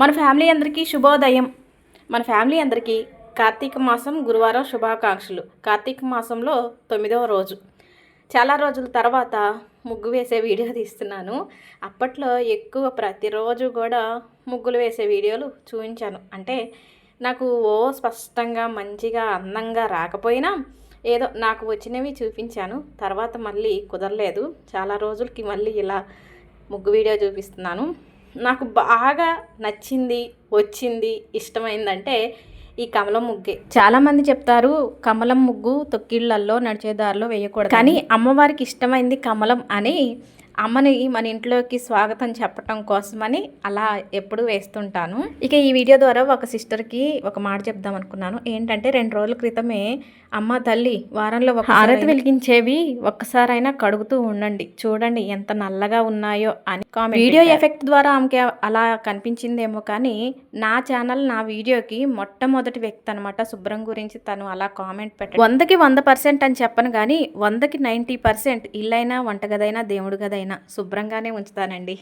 మన ఫ్యామిలీ అందరికీ శుభోదయం. మన ఫ్యామిలీ అందరికీ కార్తీక మాసం గురువారం శుభాకాంక్షలు. కార్తీక మాసంలో తొమ్మిదవ రోజు. చాలా రోజుల తర్వాత ముగ్గు వేసే వీడియో తీస్తున్నాను. అప్పట్లో ఎక్కువ ప్రతిరోజు కూడా ముగ్గులు వేసే వీడియోలు చూపించాను. అంటే నాకు ఓ స్పష్టంగా మంచిగా అందంగా రాకపోయినా ఏదో నాకు వచ్చినవి చూపించాను. తర్వాత మళ్ళీ కుదరలేదు. చాలా రోజులకి మళ్ళీ ఇలా ముగ్గు వీడియో చూపిస్తున్నాను. నాకు బాగా నచ్చింది వచ్చింది ఇష్టమైందంటే ఈ కమలం ముగ్గే. చాలా మంది చెప్తారు కమలం ముగ్గు తొక్కిళ్ళల్లో నడిచే దారిలో వేయకూడదు కానీ అమ్మవారికి ఇష్టమైంది కమలం అని అమ్మని మన ఇంట్లోకి స్వాగతం చెప్పటం కోసమని అలా ఎప్పుడు వేస్తుంటాను. ఇక ఈ వీడియో ద్వారా ఒక సిస్టర్కి ఒక మాట చెప్దాం అనుకున్నాను. ఏంటంటే రెండు రోజుల క్రితమే అమ్మ తల్లి వారంలో ఒక హారతి వెలిగించేవి ఒక్కసారైనా కడుగుతూ ఉండండి. చూడండి ఎంత నల్లగా ఉన్నాయో అని కామెంట్ వీడియో ఎఫెక్ట్ ద్వారా ఆమెకి అలా కనిపించిందేమో కానీ నా ఛానల్ నా వీడియోకి మొట్టమొదటి వ్యక్తి అనమాట శుభ్రం గురించి తను అలా కామెంట్ పెట్టాడు. వందకి వంద పర్సెంట్ అని చెప్పను కానీ వందకి నైంటీ పర్సెంట్ ఇల్లైనా వంటగదైనా దేవుడి గదైనా శుభ్రంగానే ఉంచుతానండి.